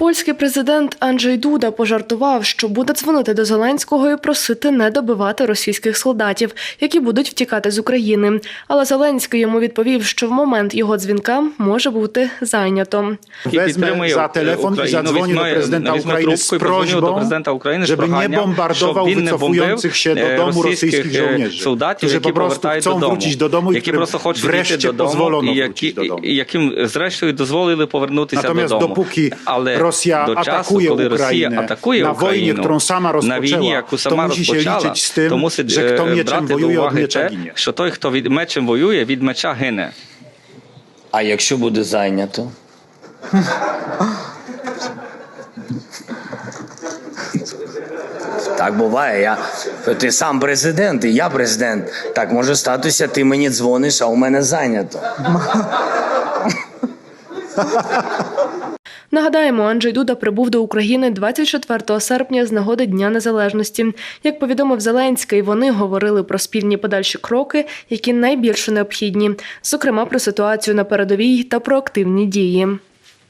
Польський президент Анджей Дуда пожартував, що буде дзвонити до Зеленського і просити не добивати російських солдатів, які будуть втікати з України. Але Зеленський йому відповів, що в момент його дзвінка може бути зайнято. Візьме- prezydenta візьме України і подзвоню до президента України з проханням, щоб не wycofujących się do е, російських rosyjskich е, солдатів, які повертають додому, i які просто хочуть йти додому, і які, і яким зрештою дозволили повернутися Natomiast додому. dopóki Але Rosja до часу, atakuje коли Росія Ukrainę атакує wojnie, Україну, którą sama на війні, rozpoczęła, яку to сама musi się розпочала, liczyć z tym, то мусить że kto е, mieczem wojuje, od miecza ginie. що той, хто від мечем воює, від меча гине. А якщо буде зайнято? Так буває. Я, ти сам президент, і я президент. Так може статися, ти мені дзвониш, а у мене зайнято. Нагадаємо, Анджей Дуда прибув до України 24 серпня з нагоди Дня Незалежності. Як повідомив Зеленський, вони говорили про спільні подальші кроки, які найбільше необхідні, зокрема про ситуацію на передовій та про активні дії.